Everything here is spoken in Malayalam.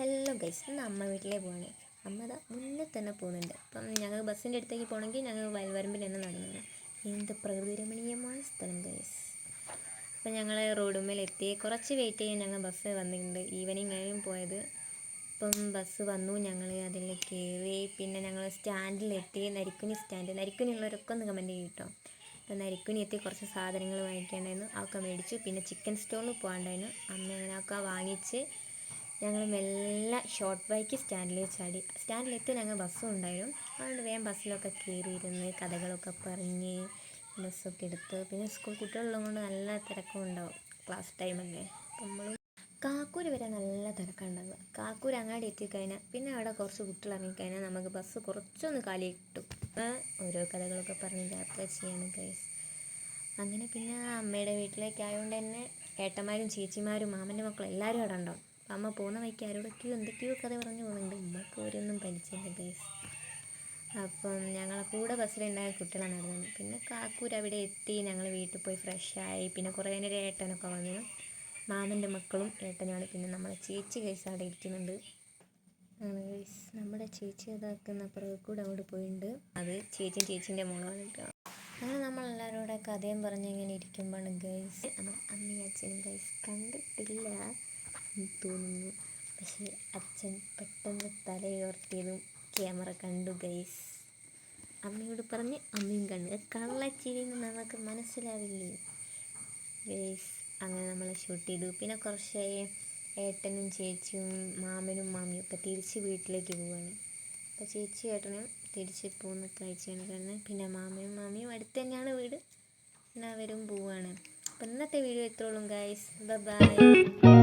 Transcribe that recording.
ഹലോ ഗൈസ് ഇന്ന് അമ്മ വീട്ടിലേ പോവാണ്. അമ്മ ദാ മുന്നേ തന്നെ പോകുന്നുണ്ട്. അപ്പം ഞങ്ങൾ ബസ്സിന്റെ അടുത്തേക്ക് പോകണമെങ്കിൽ ഞങ്ങൾ വയൽവരമ്പിൽ തന്നെ നടന്നു എന്ത് പ്രകൃതി രമണീയമായ സ്ഥലം ഗൈസ്. അപ്പം ഞങ്ങൾ റോഡുമേൽ എത്തി. കുറച്ച് വെയിറ്റ് ചെയ്യാൻ ഞങ്ങൾ ബസ് വന്നിട്ടുണ്ട്. ഈവനിങ് ആയും പോയത്. അപ്പം ബസ് വന്നു. ഞങ്ങൾ അതിൽ കയറി. പിന്നെ ഞങ്ങൾ സ്റ്റാൻഡിലെത്തി നരിക്കുനി സ്റ്റാൻഡ്. നരിക്കുനി ഉള്ളവരൊക്കെ ഒന്ന് കമന്റ് ചെയ്യും കേട്ടോ അപ്പം നരിക്കുനി എത്തി. കുറച്ച് സാധനങ്ങൾ വാങ്ങിക്കാണ്ടായിരുന്നു അതൊക്കെ മേടിച്ചു. പിന്നെ ചിക്കൻ സ്റ്റോളിൽ പോകാണ്ടായിരുന്നു അമ്മ അങ്ങനെയൊക്കെ വാങ്ങിച്ച് ഞങ്ങൾ മെല്ലെ ഷോർട്ട് ബൈക്ക് സ്റ്റാൻഡിൽ ചാടി. സ്റ്റാൻഡിലെത്തി ഞങ്ങൾ ബസ്സും ഉണ്ടായിരുന്നു. അതുകൊണ്ട് വേഗം ബസ്സിലൊക്കെ കയറിയിരുന്ന് കഥകളൊക്കെ പറഞ്ഞ് ബസ്സൊക്കെ എടുത്ത്. പിന്നെ സ്കൂൾ കുട്ടികളുള്ളത് കൊണ്ട് നല്ല തിരക്കും ഉണ്ടാവും ക്ലാസ് ടൈമല്ലേ നമ്മൾ കാക്കൂര് വരെ നല്ല തിരക്കുണ്ടാവുക കാക്കൂര് അങ്ങാടി എത്തിക്കഴിഞ്ഞാൽ പിന്നെ അവിടെ കുറച്ച് കുട്ടികൾ ഇറങ്ങിക്കഴിഞ്ഞാൽ നമുക്ക് ബസ് കുറച്ചൊന്ന് കാലി കിട്ടും ഓരോ കഥകളൊക്കെ പറഞ്ഞ് യാത്ര ചെയ്യാണ് ഗൈസ് അങ്ങനെ പിന്നെ അമ്മയുടെ വീട്ടിലേക്ക് ആയതുകൊണ്ട് തന്നെ ഏട്ടന്മാരും ചേച്ചിമാരും മാമന്റെ മക്കളും എല്ലാവരും അവിടെ ഉണ്ടാവും. അമ്മ പോകുന്ന വഴിക്ക് ആരോടൊക്കെയോ എന്തൊക്കെയോ കഥ പറഞ്ഞു പോകുന്നുണ്ട്. ഉമ്മക്ക് ഓരോന്നും പഠിച്ചില്ല ഗൈസ് അപ്പം ഞങ്ങളെ കൂടെ ബസ്സിലുണ്ടായ കുട്ടികളാണ് നടന്നത് പിന്നെ കാക്കൂർ അവിടെ എത്തി ഞങ്ങൾ വീട്ടിൽ പോയി ഫ്രഷായി പിന്നെ കുറേ നേരം ഏട്ടനൊക്കെ വന്നു. മാമന്റെ മക്കളും ഏട്ടനുമാണ് പിന്നെ നമ്മളെ ചേച്ചി കേസ് അവിടെ ഇരിക്കുന്നുണ്ട്. ആണ്. നമ്മുടെ ചേച്ചി ഇതാക്കുന്ന അപ്പുറം കൂടെ അങ്ങോട്ട് പോയിട്ടുണ്ട് അത് ചേച്ചിയും ചേച്ചീന്റെ മോളാണ് കേട്ടോ. അങ്ങനെ നമ്മളെല്ലാവരും കൂടെ കഥയും പറഞ്ഞ് ഇങ്ങനെ ഇരിക്കുമ്പോഴാണ് ഗൈസ് അമ്മയും അച്ഛനും ഗൈസ് കണ്ടിട്ടില്ല. തോന്നുന്നു. പക്ഷേ അച്ഛൻ പെട്ടെന്ന് തലയുയർത്തിയതും ക്യാമറ കണ്ടു ഗൈസ് അമ്മയോട് പറഞ്ഞ് അമ്മയും കണ്ടു കള്ളച്ചിരിന്ന് നമുക്ക് മനസ്സിലാവില്ലേ? ഗൈസ് അങ്ങനെ നമ്മൾ ഷൂട്ട് ചെയ്തു. പിന്നെ കുറച്ച് ഏട്ടനും ചേച്ചിയും മാമനും മാമിയും ഒക്കെ തിരിച്ച് വീട്ടിലേക്ക് പോവാണ്. അപ്പോൾ ചേച്ചി ഏട്ടനും തിരിച്ച് പോകുന്ന കാഴ്ചയാണ് കാണുന്നത്. പിന്നെ മാമയും മാമിയും അടുത്ത് തന്നെയാണ് വീട്. പിന്നെ അവരും പോവുകയാണ് അപ്പം ഇന്നത്തെ വീഡിയോ ഇത്രയുള്ളൂ ഗൈസ് ബൈ